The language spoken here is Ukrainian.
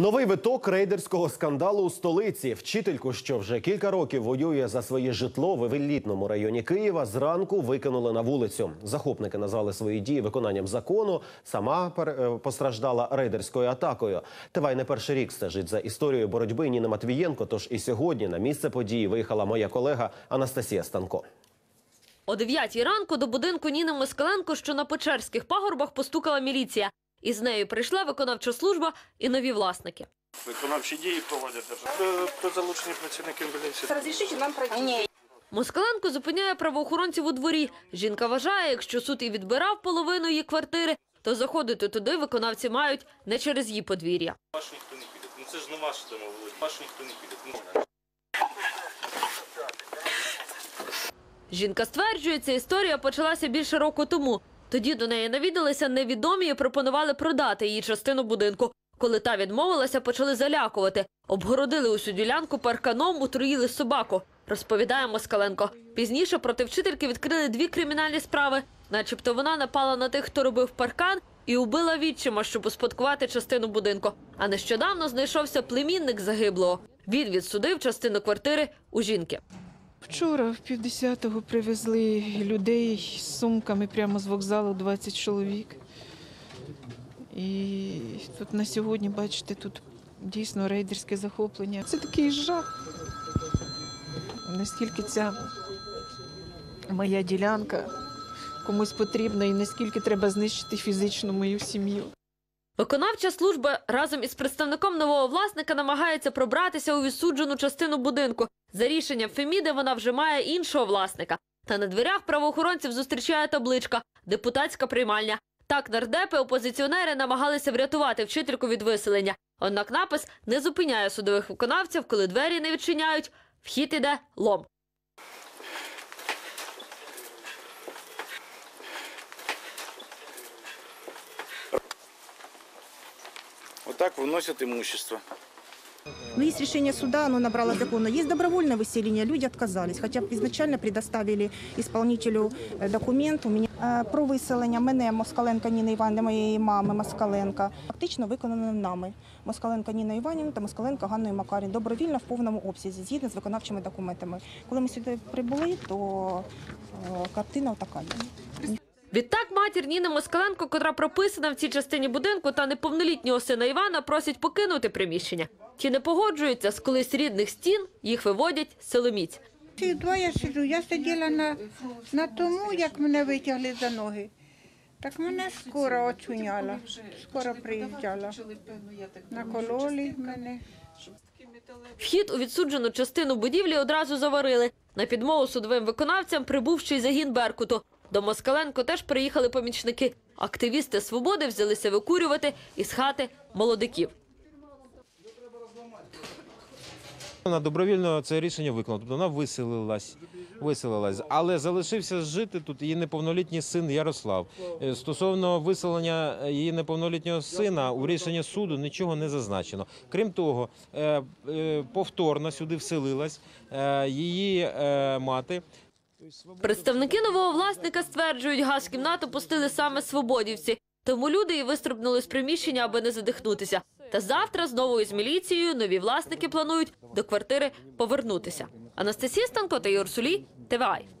Новий виток рейдерського скандалу у столиці. Вчительку, що вже кілька років воює за своє житло в елітному районі Києва, зранку викинули на вулицю. Захопники назвали свої дії виконанням закону. Сама е, постраждала рейдерською атакою. Тивай не перший рік стежить за історією боротьби Ніни Матвієнко. Тож і сьогодні на місце події виїхала моя колега Анастасія Станко. О 9 ранку до будинку Ніни Москаленко, що на Печерських пагорбах, постукала міліція. Із нею прийшла виконавча служба і нові власники. Виконавчі дії проводять про залучені працівників міліції. Разрешите нам пройти? Москаленко зупиняє правоохоронців у дворі. Жінка вважає, якщо суд і відбирав половину її квартири, то заходити туди виконавці мають не через її подвір'я. Ваш ніхто не піде. Ну це ж не ваше дома вулиця. Ваш ніхто не піде. Ну, Жінка стверджує, ця історія почалася більше року тому. Тоді до неї навідалися невідомі і пропонували продати її частину будинку. Коли та відмовилася, почали залякувати. Обгородили усю ділянку парканом, утруїли собаку. Розповідає Москаленко. Пізніше проти вчительки відкрили дві кримінальні справи. Начебто вона напала на тих, хто робив паркан, і убила відчима, щоб успадкувати частину будинку. А нещодавно знайшовся племінник загиблого. Він відсудив частину квартири у жінки. Вчора в півдесятого привезли людей з сумками прямо з вокзалу 20 чоловік. І тут на сьогодні, бачите, тут дійсно рейдерське захоплення. Це такий жах. Наскільки ця моя ділянка комусь потрібна і наскільки треба знищити фізично мою сім'ю. Виконавча служба разом із представником нового власника намагається пробратися у відсуджену частину будинку. За рішенням Феміди вона вже має іншого власника. Та на дверях правоохоронців зустрічає табличка «Депутатська приймальня». Так нардепи опозиціонери намагалися врятувати вчительку від виселення. Однак напис не зупиняє судових виконавців, коли двері не відчиняють. Вхід іде лом. Отак виносять имущество. Но есть решение суда, оно набрало закона. Есть добровольное выселение, люди отказались. Хотя изначально предоставили исполнителю э, документ. У меня Е, про виселення мене Москаленка Ніни Іванівни, моєї мами Москаленка, фактично виконано нами. Москаленка Ніна Іванівна та Москаленка Ганною Макарін добровільно в повному обсязі, згідно з виконавчими документами. Коли ми сюди прибули, то е, картина така є. Відтак матір Ніни Москаленко, котра прописана в цій частині будинку, та неповнолітнього сина Івана просять покинути приміщення. Ті не погоджуються, з колись рідних стін їх виводять силоміць. Ці двоє сиджу. Я сиділа на, на тому, як мене витягли за ноги. Так мене скоро очуняла, скоро приїжджала. Накололи мене. Вхід у відсуджену частину будівлі одразу заварили. На підмогу судовим виконавцям прибув ще й загін Беркуту. До Москаленко теж приїхали помічники. Активісти свободи взялися викурювати із хати молодиків. Вона добровільно це рішення виконала. Тобто вона виселилась, виселилась, але залишився жити тут її неповнолітній син Ярослав. Е, Стосовно виселення її неповнолітнього сина у рішенні суду нічого не зазначено. Крім того, е, е, повторно сюди вселилась її мати. Представники нового власника стверджують, газ кімнату пустили саме свободівці. Тому люди і вистрибнули з приміщення, аби не задихнутися. Та завтра знову із міліцією нові власники планують до квартири повернутися. Анастасія Станко та Юрсулій Сулій, ТВАЙ.